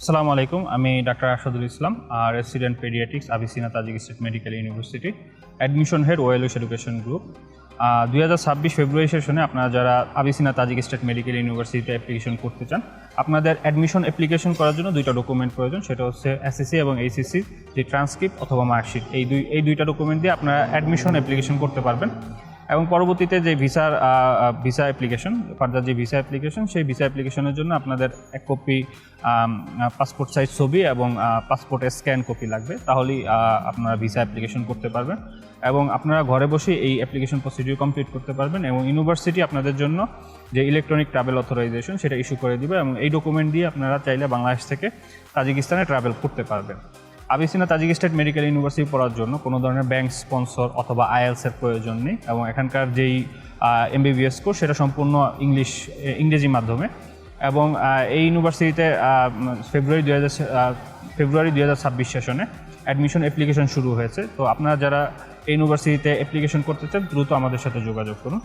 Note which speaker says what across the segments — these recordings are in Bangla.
Speaker 1: আসসালামু আলাইকুম, আমি ডাক্তার আসাদুল ইসলাম, আর resident pediatrics Avicenna Tajik state medical university admission head Wells education group দুই হাজার ছাব্বিশ ফেব্রুয়ারি সেশনে আপনারা যারা আবিসিনা তাজিক স্টেট মেডিকেল ইউনিভার্সিটিতে অ্যাপ্লিকেশন করতে চান, আপনাদের অ্যাডমিশন অ্যাপ্লিকেশন করার জন্য দুইটা ডকুমেন্ট প্রয়োজন, সেটা হচ্ছে এসএসসি এবং এইচএসসি যে ট্রান্সক্রিপ্ট অথবা মার্কশিট এই দুই, এই দুইটা ডকুমেন্ট দিয়ে আপনারা অ্যাডমিশন অ্যাপ্লিকেশন করতে পারবেন। এবং পরবর্তীতে যে ভিসার ভিসা অ্যাপ্লিকেশন ফার্দার যে ভিসা অ্যাপ্লিকেশন সেই ভিসা অ্যাপ্লিকেশনের জন্য আপনাদের এক কপি পাসপোর্ট সাইজ ছবি এবং পাসপোর্টের স্ক্যান কপি লাগবে। তাহলেই আপনারা ভিসা অ্যাপ্লিকেশন করতে পারবেন। এবং আপনারা ঘরে বসে এই অ্যাপ্লিকেশন প্রসিডিউর কমপ্লিট করতে পারবেন এবং ইউনিভার্সিটি আপনাদের জন্য যে ইলেকট্রনিক ট্রাভেল অথরাইজেশন সেটা ইস্যু করে দিবে এবং এই ডকুমেন্ট দিয়ে আপনারা চাইলে বাংলাদেশ থেকে তাজিকিস্তানে ট্রাভেল করতে পারবেন। Avicenna Tajik state medical university পড়ার জন্য কোনো ধরনের ব্যাংক স্পন্সর অথবা আইএলসের প্রয়োজন নেই এবং এখানকার যেই এমবিবিএস কোর্স সেটা সম্পূর্ণ ইংলিশ ইংরেজি মাধ্যমে। এবং এই ইউনিভার্সিটিতে ফেব্রুয়ারি দু হাজার ফেব্রুয়ারি দুই হাজার ছাব্বিশ সেশনে অ্যাডমিশন অ্যাপ্লিকেশন শুরু হয়েছে। তো আপনারা যারা এই ইউনিভার্সিটিতে অ্যাপ্লিকেশন করতে চান, দ্রুত আমাদের সাথে যোগাযোগ করুন।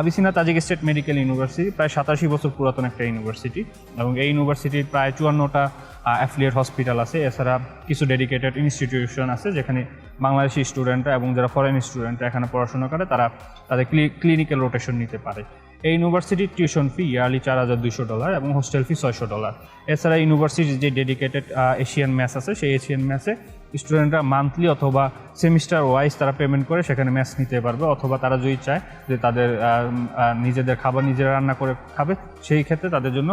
Speaker 1: Avicenna Tajik state medical university, প্রায় সাতাশি বছর পুরাতন একটা ইউনিভার্সিটি এবং এই ইউনিভার্সিটির প্রায় চুয়ান্নটা অ্যাফিলিয়েট হসপিটাল আছে। এছাড়া কিছু ডেডিকেটেড ইনস্টিটিউশন আছে যেখানে বাংলাদেশি স্টুডেন্টরা এবং যারা ফরেন স্টুডেন্টরা এখানে পড়াশোনা করে, তারা তাদের ক্লিনিক্যাল রোটেশন নিতে পারে। এই ইউনিভার্সিটির টিউশন ফি ইয়ারলি চার হাজার দুশো ডলার এবং হোস্টেল ফি ছয়শো ডলার এছাড়া ইউনিভার্সিটির যে ডেডিকেটেড এশিয়ান ম্যাচ আছে, সেই এশিয়ান ম্যাথে স্টুডেন্টরা মান্থলি অথবা সেমিস্টার ওয়াইজ তারা পেমেন্ট করে সেখানে ম্যাথ নিতে পারবে অথবা তারা যদি চায় যে তাদের নিজেদের খাবার নিজেরা রান্না করে খাবে, সেই ক্ষেত্রে তাদের জন্য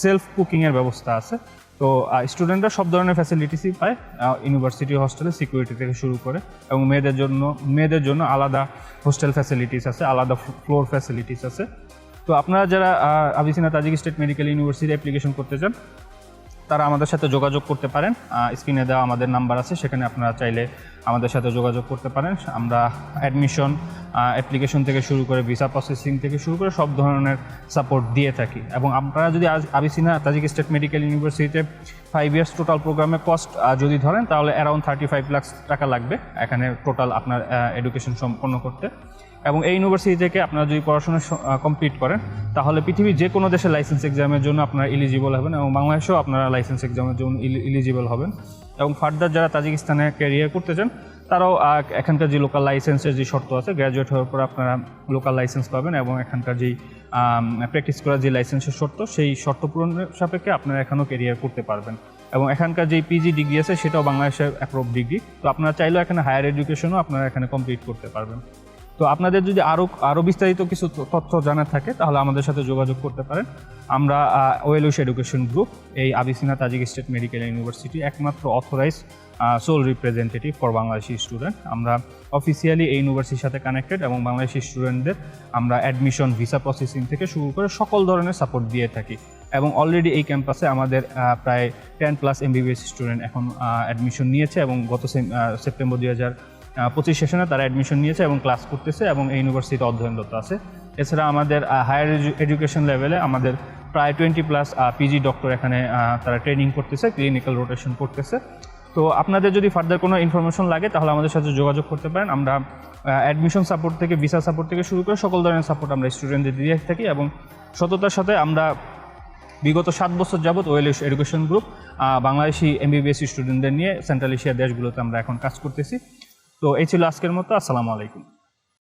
Speaker 1: সেলফ কুকিংয়ের ব্যবস্থা আছে। তো স্টুডেন্টরা সব ধরনের ফ্যাসিলিটিসই পায় ইউনিভার্সিটি হোস্টেলে সিকিউরিটি থেকে শুরু করে এবং মেয়েদের জন্য মেয়েদের জন্য আলাদা হোস্টেল ফ্যাসিলিটিস আছে, আলাদা ফ্লোর ফ্যাসিলিটিস আছে। তো আপনারা যারা Avicenna Tajik state medical university application করতে চান তারা আমাদের সাথে যোগাযোগ করতে পারেন। স্ক্রিনে দেওয়া আমাদের নাম্বার আছে, সেখানে আপনারা চাইলে আমাদের সাথে যোগাযোগ করতে পারেন। আমরা অ্যাডমিশন অ্যাপ্লিকেশন থেকে শুরু করে ভিসা প্রসেসিং থেকে শুরু করে সব ধরনের সাপোর্ট দিয়ে থাকি। এবং আপনারা যদি আজ আবিসিনা তাজিক স্টেট মেডিকেল ইউনিভার্সিটিতে ফাইভ ইয়ার্স টোটাল প্রোগ্রামে কস্ট যদি ধরেন, তাহলে অ্যারাউন্ড থার্টি ফাইভ লাখ টাকা লাগবে। এখানে টোটাল আপনার এডুকেশন সম্পন্ন করতে। এবং এই ইউনিভার্সিটি থেকে আপনারা যদি পড়াশোনা কমপ্লিট করেন, তাহলে পৃথিবীর যে কোনো দেশের লাইসেন্স এক্সামের জন্য আপনারা এলিজিবল হবেন এবং বাংলাদেশেও আপনারা লাইসেন্স এক্সামের জন্য এলিজিবল হবেন। এবং ফার্দার যারা তাজিকিস্তানে ক্যারিয়ার করতে চান, তারাও এখানকার যে লোকাল লাইসেন্সের যে শর্ত আছে গ্র্যাজুয়েট হওয়ার পর আপনারা লোকাল লাইসেন্স পাবেন এবং এখানকার যেই প্র্যাকটিস করার যে লাইসেন্সের শর্ত, সেই শর্ত পূরণের সাপেক্ষে আপনারা এখানেও ক্যারিয়ার করতে পারবেন। এবং এখানকার যেই পিজি ডিগ্রি আছে, সেটাও বাংলাদেশের অ্যাপ্রুভ ডিগ্রি তো আপনারা চাইলেও এখানে হায়ার এডুকেশনও আপনারা এখানে কমপ্লিট করতে পারবেন। তো আপনাদের যদি আরও আরও বিস্তারিত কিছু তথ্য জানার থাকে, তাহলে আমাদের সাথে যোগাযোগ করতে পারেন। আমরা ওয়েলুস এডুকেশন গ্রুপ, এই Avicenna Tajik state medical university একমাত্র authorize sole representative for Bangladeshi student. আমরা অফিসিয়ালি এই ইউনিভার্সিটির সাথে কানেক্টেড এবং বাংলাদেশি স্টুডেন্টদের আমরা অ্যাডমিশন, ভিসা প্রসেসিং থেকে শুরু করে সকল ধরনের সাপোর্ট দিয়ে থাকি। এবং অলরেডি এই ক্যাম্পাসে আমাদের প্রায় টেন প্লাস এমবিবিএস স্টুডেন্ট এখন অ্যাডমিশন নিয়েছে এবং গত সেপ্টেম্বর দুই হাজার পঁচিশ সেশনে তারা অ্যাডমিশন নিয়েছে এবং ক্লাস করতেছে এবং এই ইউনিভার্সিটিতে অধ্যয়নরত আছে। এছাড়া আমাদের হায়ার এডুকেশন লেভেলে আমাদের প্রায় টোয়েন্টি প্লাস পিজি ডক্টর এখানে তারা ট্রেনিং করতেছে ক্লিনিক্যাল রোটেশন করতেছে। তো আপনাদের যদি ফার্দার কোনো ইনফরমেশন লাগে, তাহলে আমাদের সাথে যোগাযোগ করতে পারেন। আমরা অ্যাডমিশন সাপোর্ট থেকে ভিসা সাপোর্ট থেকে শুরু করে সকল ধরনের সাপোর্ট আমরা স্টুডেন্টদের দিয়ে থাকি এবং সততার সাথে আমরা বিগত সাত বছর যাবৎ well education group Bangladeshi MBBS স্টুডেন্টদের নিয়ে সেন্ট্রাল এশিয়ার দেশগুলোতে আমরা এখন কাজ করতেছি। তো এই ছিল আজকের মতো আসসালামু আলাইকুম।